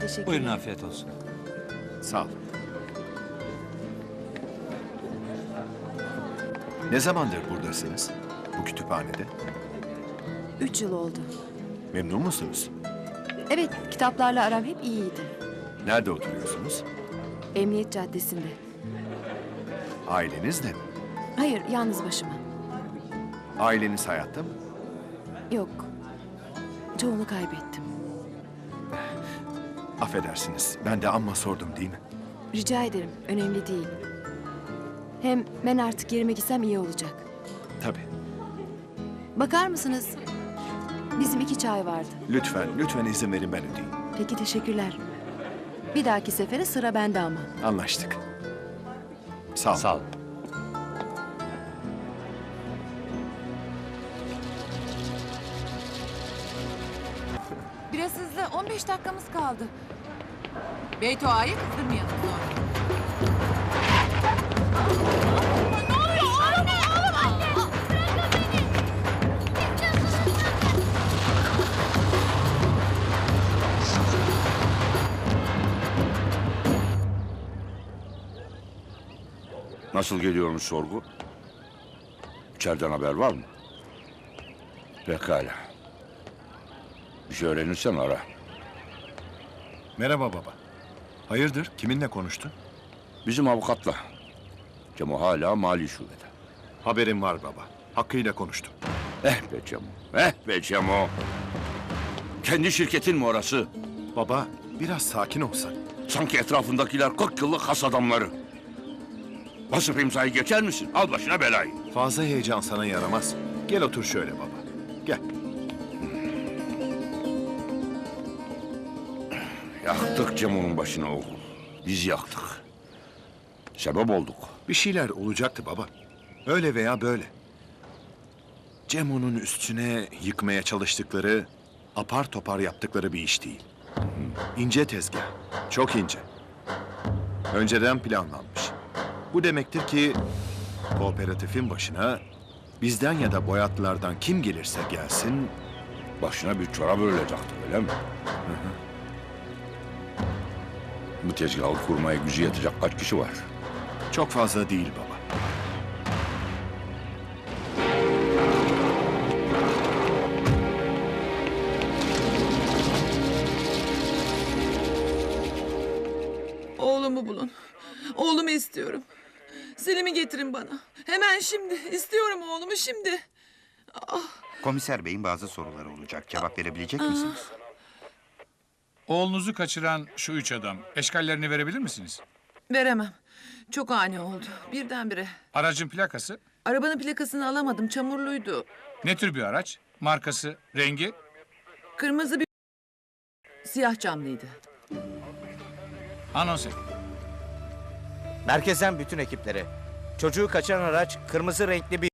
Teşekkür Buyurun ederim. afiyet olsun. Sağ ol. Ne zamandır buradasınız? Bu kütüphanede. Üç yıl oldu. Memnun musunuz? Evet, kitaplarla aram hep iyiydi. Nerede oturuyorsunuz? Emniyet Caddesi'nde. Ailenizle mi? Hayır, yalnız başıma. Aileniz hayatta mı? Yok. Çoğunu kaybettim. Affedersiniz. Ben de amma sordum değil mi? Rica ederim, önemli değil. Hem ben artık yerime gitsem iyi olacak. Tabii. Bakar mısınız? Bizim iki çay vardı. Lütfen, lütfen izin verin ben ödeyeyim. Peki teşekkürler. Bir dahaki sefere sıra bende ama. Anlaştık. Sağ ol. Sağ ol. Biraz hızlı. 15 dakikamız kaldı. Beyto Ağa'yı kızdırmayalım sonra. Nasıl geliyormuş sorgu? İçeriden haber var mı? Pekala. Bir şey öğrenirsen ara. Merhaba baba. Hayırdır? Kiminle konuştun? Bizim avukatla. Cemo hala mali şubede. Haberim var baba. Hakkıyla konuştum. Eh be Cemo. Eh be Cemo. Kendi şirketin mi orası? Baba, biraz sakin olsan. Sanki etrafındakiler 40 yıllık has adamları. Basıp imzayı geçer misin? Al başına belayı. Fazla heyecan sana yaramaz. Gel otur şöyle baba. Gel. Yaktık Cemo'nun başına oğul. Biz yaktık. Sebep olduk. Bir şeyler olacaktı baba. Öyle veya böyle. Cemo'nun üstüne yıkmaya çalıştıkları, apar topar yaptıkları bir iş değil. İnce tezgah, çok ince. Önceden planlanmış. Bu demektir ki kooperatifin başına bizden ya da boyatlılardan kim gelirse gelsin Başına bir çorap örülecekti öyle mi? Bu tezgahı kurmaya gücü yetecek kaç kişi var? çok fazla değil baba. Oğlumu bulun. Oğlumu istiyorum. Selim'i getirin bana. Hemen şimdi. İstiyorum oğlumu şimdi. Komiser beyin bazı soruları olacak. Cevap verebilecek misiniz? Oğlunuzu kaçıran şu üç adam eşkallerini verebilir misiniz? Veremem. Çok ani oldu. Birdenbire. Aracın plakası, Arabanın plakasını alamadım. Çamurluydu. ne tür bir araç, markası, rengi? Kırmızı bir... Siyah camlıydı. Anons et. Merkezden bütün ekiplere. Çocuğu kaçıran araç kırmızı renkli bir...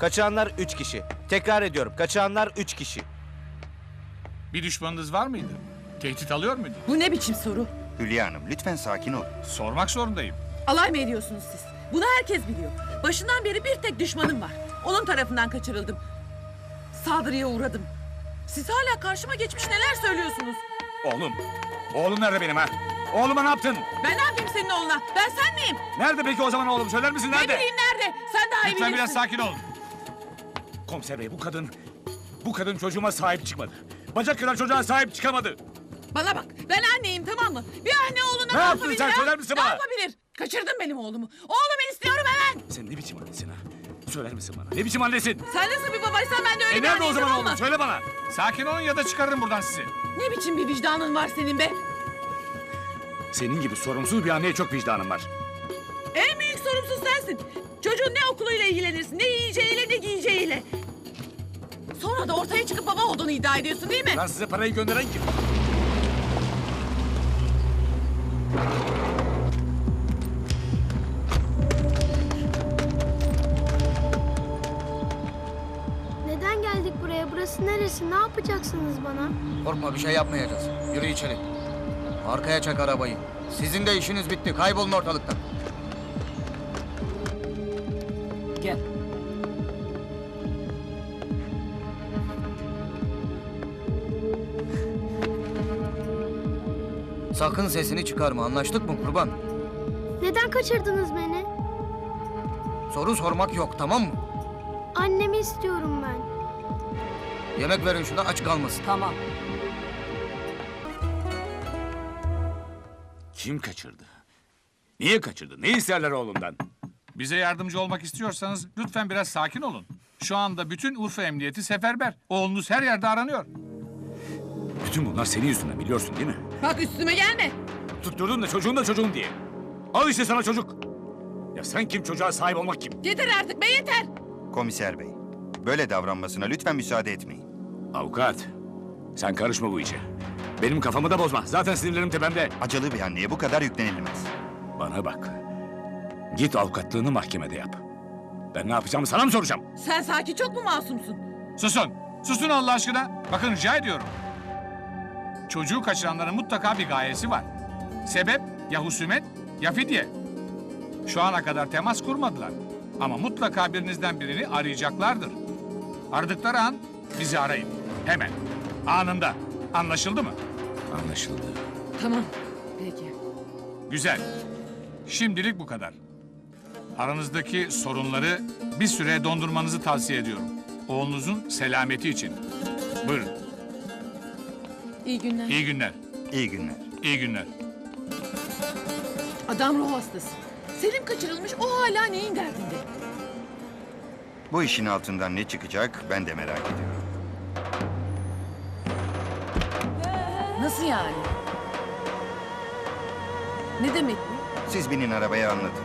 Kaçıranlar üç kişi. Tekrar ediyorum. Kaçıranlar üç kişi. Bir düşmanınız var mıydı? Tehdit alıyor muydu? Bu ne biçim soru? Hülya Hanım lütfen sakin olun. Sormak zorundayım. Alay mı ediyorsunuz siz? Bunu herkes biliyor. Başından beri bir tek düşmanım var. Onun tarafından kaçırıldım. Saldırıya uğradım. Siz hala karşıma geçmiş neler söylüyorsunuz? Oğlum. Oğlum nerede benim ha? Oğluma ne yaptın? Ben ne yapayım senin oğluna? Ben sen miyim? Nerede peki o zaman oğlum? Söyler misin Ne nerede? bileyim nerede? Sen daha iyi Lütfen bilirsin. biraz sakin olun. Komiser bey bu kadın... Bu kadın çocuğuma sahip çıkmadı. Bacak kadar çocuğa sahip çıkamadı. Bana bak ben anneyim tamam mı? Bir anne oğluna Ne ne, yapabilir sen? Söyler misin ne bana? yapabilir? Kaçırdın benim oğlumu. Oğlumu istiyorum hemen. Sen ne biçim annesin ha? Söyler misin bana? Ne biçim annesin? Sen nasıl bir babaysan ben de öyle E bir nerede o zaman oğlum? Söyle bana. Sakin olun ya da çıkarırım buradan sizi. Ne biçim bir vicdanın var senin be? Senin gibi sorumsuz bir anneye çok vicdanım var. En büyük sorumsuz sensin. Çocuğun ne okuluyla ilgilenirsin, ne yiyeceğiyle ne giyeceğiyle. Sonra da ortaya çıkıp baba olduğunu iddia ediyorsun değil mi? Lan size parayı gönderen kim? Neden geldik buraya? Burası neresi? Ne yapacaksınız bana? Korkma bir şey yapmayacağız. Yürü içeri. Arkaya çek arabayı. Sizin de işiniz bitti. Kaybolun ortalıktan. Gel. Sakın sesini çıkarma anlaştık mı kurban? Neden kaçırdınız beni? Soru sormak yok tamam mı? Annemi istiyorum ben. Yemek verin şuna aç kalmasın. Tamam. Kim kaçırdı? Niye kaçırdı? Ne isterler oğlundan? Bize yardımcı olmak istiyorsanız lütfen biraz sakin olun. Şu anda bütün Urfa Emniyeti seferber. Oğlunuz her yerde aranıyor. Bütün bunlar senin yüzünden biliyorsun değil mi? Bak üstüme gelme. Tutturdun da çocuğun da çocuğun diye. Al işte sana çocuk. Ya sen kim çocuğa sahip olmak kim? Yeter artık be yeter. Komiser bey, böyle davranmasına lütfen müsaade etmeyin. Avukat. Sen karışma bu işe. Benim kafamı da bozma. Zaten sinirlerim tepemde. Acılı bir anneye bu kadar yüklenilmez. Bana bak. Git avukatlığını mahkemede yap. Ben ne yapacağımı sana mı soracağım? Sen sanki çok mu masumsun? Susun. Susun Allah aşkına. Bakın rica ediyorum. Çocuğu kaçıranların mutlaka bir gayesi var. Sebep ya husumet ya fidye. Şu ana kadar temas kurmadılar. Ama mutlaka birinizden birini arayacaklardır. Aradıkları an bizi arayın. Hemen. Anında. Anlaşıldı mı? Anlaşıldı. Tamam. Peki. Güzel. Şimdilik bu kadar. Aranızdaki sorunları bir süre dondurmanızı tavsiye ediyorum. Oğlunuzun selameti için. Buyurun. İyi günler. İyi günler. İyi günler. İyi günler. Adam ruh hastası. Selim kaçırılmış o hala neyin derdinde? Bu işin altından ne çıkacak ben de merak ediyorum. Nasıl yani? Ne demek bu? Siz binin arabaya anlatın.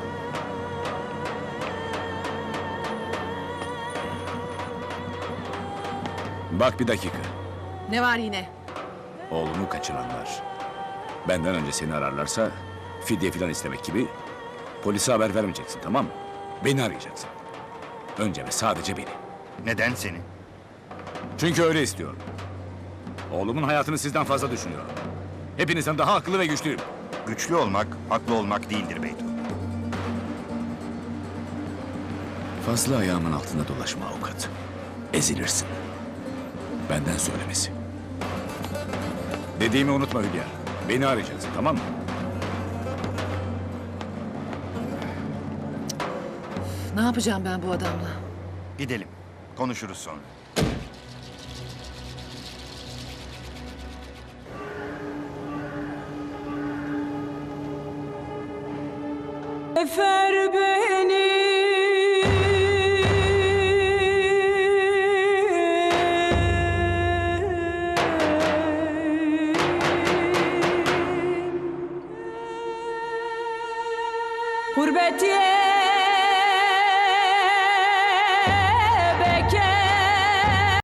Bak bir dakika. Ne var yine? Oğlumu kaçıranlar. Benden önce seni ararlarsa fidye filan istemek gibi polise haber vermeyeceksin tamam mı? Beni arayacaksın. Önce ve sadece beni. Neden seni? Çünkü öyle istiyorum. Oğlumun hayatını sizden fazla düşünüyorum. Hepinizden daha akıllı ve güçlüyüm. Güçlü olmak, haklı olmak değildir Beyto. Fazla ayağımın altında dolaşma avukat. Ezilirsin. Benden söylemesi. Dediğimi unutma Hülya. Beni arayacaksın tamam mı? Ne yapacağım ben bu adamla? Gidelim. Konuşuruz sonra. Efer beni yeah